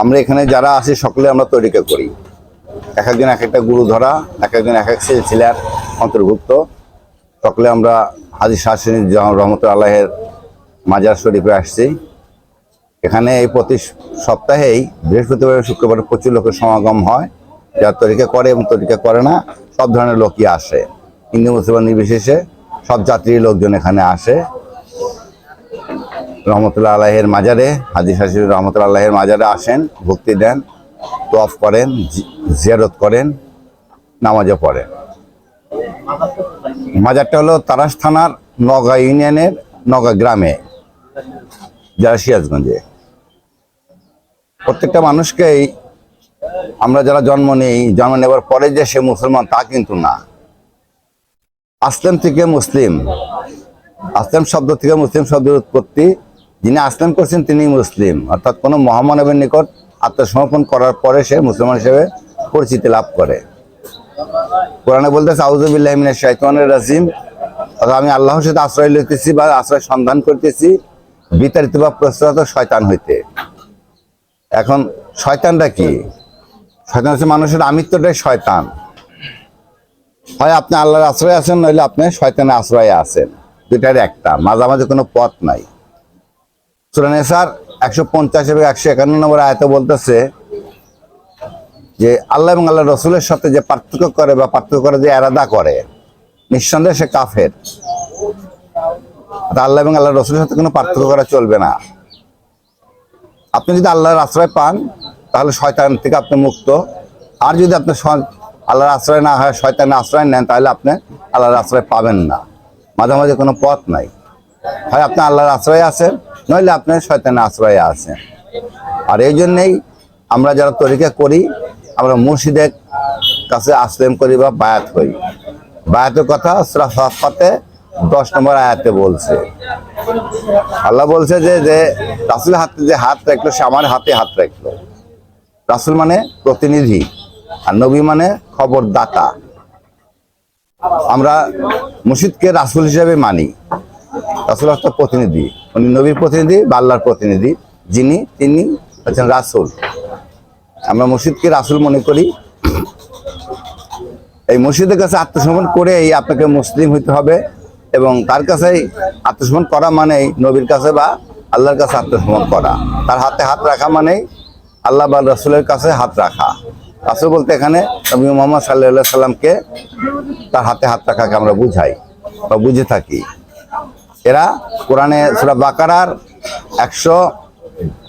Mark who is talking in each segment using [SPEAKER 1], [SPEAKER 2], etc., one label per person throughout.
[SPEAKER 1] আমরা এখানে যারা আছি সকলে আমরা তরিকা করি। এক একজন এক একটা গুরু ধরা, এক একজন এক এক সিলসিলার অন্তর্ভুক্ত। সকলে আমরা হাজি শাসিনী রহমত আল্লাহের মাজার শরীফে আসছি। এখানে এই প্রতি সপ্তাহেই বৃহস্পতিবার শুক্রবার প্রচুর লোকের সমাগম হয়। যারা তরিকা করে এবং তরিকা করে না, সব ধরনের লোকই আসে। হিন্দু মুসলমান নির্বিশেষে সব জাতির লোকজন এখানে আসে। রহমতুল্লাহ আল্লাহের মাজারে হাজি শাসির রহমতুল্লাহ আল্লাহের মাজারে আসেন, ভক্তি দেন তফ করেন জিয়ারত করেন, নামাজও পড়েন। মাজারটা হলো তারাস থানার নগা ইউনিয়নের নগা গ্রামে, যারা সিরাজগঞ্জে। প্রত্যেকটা মানুষকেই আমরা যারা জন্ম নেই, জন্ম নেবার পরে যে সে মুসলমান তা কিন্তু না। আসলাম থেকে মুসলিম, আসলাম শব্দ থেকে মুসলিম শব্দের উৎপত্তি যিনি আসলাম করছেন তিনি মুসলিম। অর্থাৎ কোনো মহামানবের নিকট আত্মসমর্পণ করার পরে সে মুসলমান হিসেবে পরিচিতি লাভ করে। কোরআনে বলতেছে আউজুবিল্লাহ মিনাশ শাইতানির রাজিম। অর্থাৎ আমি আল্লাহর সাথে আশ্রয় লইতেছি বা আশ্রয় সন্ধান করতেছি, বিতাড়িত বা প্রস্তুত শয়তান হইতে। এখন শয়তানটা কি? শয়তান হচ্ছে মানুষের আমিত্বটাই শয়তান। হয় আপনি আল্লাহর আশ্রয় আছেন, নইলে আপনি শয়তানের আশ্রয়ে আছেন। দুইটার একটা, মাঝামাঝি কোনো পথ নাই। সুরানে স্যার একশো পঞ্চাশ এবং একশো একান্ন নম্বর আয়তে বলতেছে যে আল্লাহ এবং আল্লাহ রসুলের সাথে যে পার্থক্য করে বা পার্থক্য করে যে এরাদা করে, নিঃসন্দেহে সে কাফের। আল্লাহ এবং আল্লাহ রসুলের সাথে কোনো পার্থক্য করা চলবে না। আপনি যদি আল্লাহর আশ্রয় পান, তাহলে শয়তান থেকে আপনি মুক্ত। আর যদি আপনি আল্লাহর আশ্রয় না হয়, শয়তানের আশ্রয় নেন, তাহলে আপনি আল্লাহর আশ্রয় পাবেন না। মাঝে মাঝে কোনো পথ নাই। হয় আপনি আল্লাহর আশ্রয় আছেন নইলে আপনার শয়তানের আশ্রয়ে আছেন আর এই জন্যেই আমরা যারা তরিকা করি, আমরা মুর্শিদের কাছে আসলেম করি বা বায়াত করি। বায়াতের কথা সাফাতে দশ নম্বর আয়াতে বলছে। আল্লাহ বলছে যে যে রাসুল হাতে যে হাত রাখল, সে আমার হাতে হাত রাখল। রাসুল মানে প্রতিনিধি, আর নবী মানে খবরদাতা। আমরা মুর্শিদকে রাসুল হিসেবে মানি। রাসুল অর্থ প্রতিনিধি। উনি নবীর প্রতিনিধি বা প্রতিনিধি। যিনি, তিনি হচ্ছেন রাসুল। আমরা মসজিদকে রাসুল মনে করি। এই মসজিদের কাছে আত্মসমর্পণ করে এই আপনাকে মুসলিম হইতে হবে এবং তার কাছে আত্মসমর্পণ করা মানেই নবীর কাছে বা আল্লাহর কাছে আত্মসমর্পণ করা। তার হাতে হাত রাখা মানেই আল্লাহ বা রসুলের কাছে হাত রাখা। রাসুল বলতে এখানে নবী মোহাম্মদ সাল্লাহ সাল্লামকে তার হাতে হাত রাখাকে আমরা বুঝাই বা বুঝে থাকি। এরা কোরআনে সুরা বাকারার একশো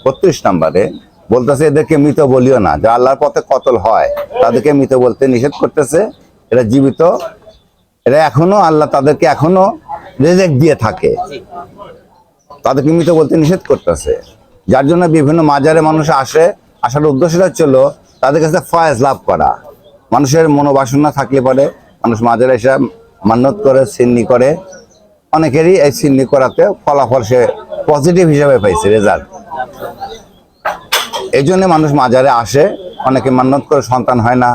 [SPEAKER 1] বত্রিশ নম্বরে বলতেছে, এদেরকে মৃত বলিও না। যারা আল্লাহর পথে কতল হয়, তাদেরকে মৃত বলতে নিষেধ করতেছে। এরা জীবিত। এরা এখনও আল্লাহ তাদেরকে এখনও রেজেক দিয়ে থাকে। তাদেরকে মৃত বলতে নিষেধ করতেছে। যার জন্য বিভিন্ন মাজারে মানুষ আসে। আসার উদ্দেশ্যটা হচ্ছিল তাদের কাছে ফয়েজ লাভ করা। মানুষের মনোবাসনা থাকলে পরে মানুষ মাজারে এসে মান্যত করে, সিন্নি করে অনেকেরই এই সিন্নি করাতে ফলাফল সে পজিটিভ হিসাবে পাইছে রেজাল্ট এই জন্য মানুষ মাজারে আসে, অনেকে মান্যত করে সন্তান হয় না,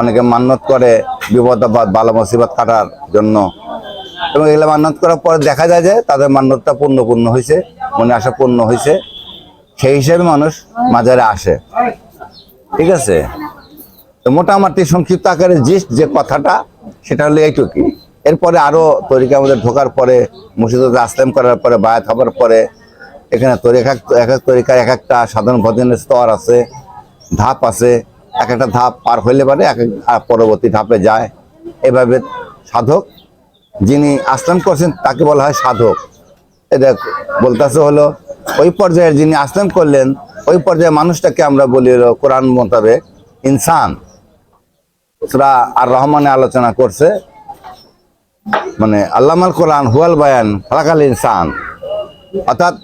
[SPEAKER 1] অনেকে মান্যত করে বিপদ আপদ বালা মুসিবত কাটার জন্য। এবং এগুলো মান্যত করার পরে দেখা যায় যে তাদের মান্যতটা পূর্ণ পূর্ণ হয়েছে মনে আশা পূর্ণ হয়েছে সেই হিসেবে মানুষ মাজারে আসে। ঠিক আছে? তো মোটামুটি সংক্ষিপ্ত আকারে জিস্ট যে কথাটা, সেটা হলো এইটুকুই। এরপরে আরও তরিকা আমাদের ঢোকার পরে মুর্শিদে আসলাম করার পরে, বায়াত হবার পরে, এখানে এক এক- এক এক তরিকার এক একটা সাধারণ ভজনের স্তর আছে, ধাপ আছে, এক একটা ধাপ পার হইলে পারে, এক এক পরবর্তী ধাপে যায়। এভাবে সাধক যিনি আসলাম করছেন, তাকে বলা হয় সাধক। এটা বলতেছে হলো, ওই পর্যায়ে যিনি আসলাম করলেন, ওই পর্যায়ে মানুষটাকে আমরা বলি হলো কোরআন মোতাবেক ইনসান। আর রহমানে আলোচনা করছে মানে আল্লামাল কোরআন হুয়াল বায়ান ফালাকাল ইনসান। অর্থাৎ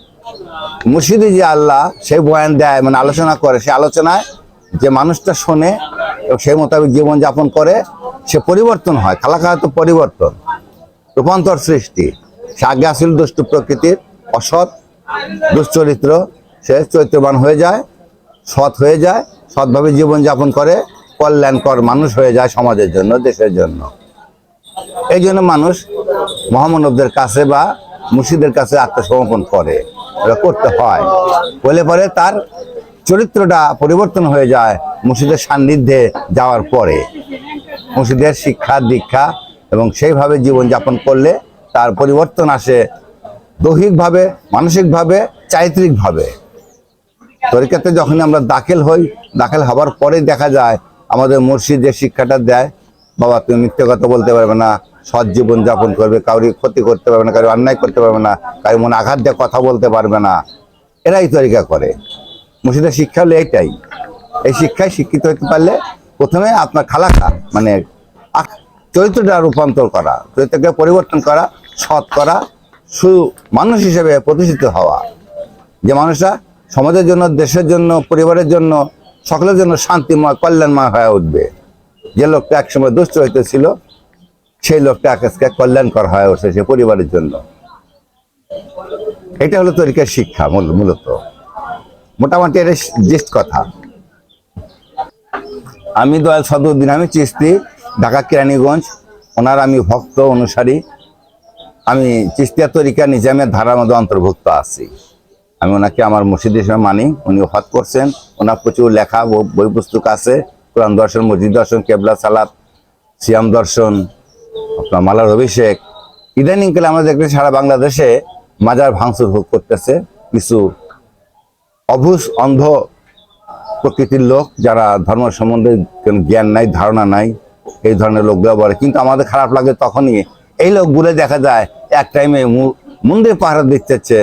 [SPEAKER 1] মুর্শিদি যে আল্লাহ সেই বয়ান দেয় মানে আলোচনা করে, সে আলোচনায় যে মানুষটা শোনে এবং সেই মোতাবেক জীবনযাপন করে, সে পরিবর্তন হয় খালাকা তো পরিবর্তন, রূপান্তর সৃষ্টি। সে আগে আসল দুষ্ট প্রকৃতির অসৎ, দুশ্চরিত্র, সে চৈত্রবান হয়ে যায়, সৎ হয়ে যায়, সৎভাবে জীবনযাপন করে, কল্যাণকর মানুষ হয়ে যায় সমাজের জন্য, দেশের জন্য। এই জন্য মানুষ মহামানবদের কাছে বা মুর্শিদের কাছে আত্মসমর্পণ করে। এটা করতে হয়। বলে পরে তার চরিত্রটা পরিবর্তন হয়ে যায় মুর্শিদের সান্নিধ্যে যাওয়ার পরে। মুর্শিদের শিক্ষা, দীক্ষা এবং সেইভাবে জীবনযাপন করলে তার পরিবর্তন আসে দৈহিকভাবে, মানসিকভাবে, চারিত্রিকভাবে। তরিকাতে যখন আমরা দাখিল হই, দাখিল হবার পরেই দেখা যায় আমাদের মুর্শিদ যে শিক্ষাটা দেয় বাবা তুমি মিথ্যে কথা বলতে পারবে না, সৎ জীবন যাপন করবে, কাউরি ক্ষতি করতে পারবে না কারও অন্যায় করতে পারবে না, কারও মনে আঘাত দিয়ে কথা বলতে পারবে না। এরাই তরিকা করে। মুর্শিদের শিক্ষা হলো এইটাই। এই শিক্ষায় শিক্ষিত হতে পারলে প্রথমে আপনার খালাখা মানে চরিত্রটা রূপান্তর করা, চরিত্রকে পরিবর্তন করা, সৎ করা, সু মানুষ হিসেবে প্রতিষ্ঠিত হওয়া। যে মানুষরা সমাজের জন্য, দেশের জন্য, পরিবারের জন্য, সকলের জন্য শান্তিময়, কল্যাণময় হয়ে উঠবে। যে লোকটা একসময় দুষ্ট হইতেছিল, সেই লোকটা আজকে কল্যাণকর হয়ে উঠছে সে পরিবারের জন্য। এটা হলো তরিকার শিক্ষা মূল- মূলত। মোটামুটি এটা জিস্ট কথা। আমি দয়াল সদুদ্দিন আমি চিস্তি ঢাকা কেরানীগঞ্জ। ওনার আমি ভক্ত, অনুসারী। আমি চিস্তিয়া তরিকা নিজামের ধারার মধ্যে অন্তর্ভুক্ত আছি। আমি ওনাকে আমার মুর্শিদ হিসেবে মানি। উনি হত করছেন। ওনার প্রচুর লেখা, বই পুস্তক আছে। কোরআন দর্শন, মসজিদ দর্শন, কেবলা, সালাত, সিয়াম দর্শন, আপনার মালার অভিষেক। ইদানিংকালে আমরা দেখছি সারা বাংলাদেশে মাজার ভাঙচুর করতেছে। কিছু অভুজ অন্ধ প্রকৃতির লোক যারা ধর্ম সম্বন্ধে কোনো জ্ঞান নাই, ধারণা নাই, এই ধরনের লোকগুলো বলে। কিন্তু আমাদের খারাপ লাগে তখনই এই লোকগুলো দেখা যায় এক টাইমে মন্দির পাহারা দিচ্ছে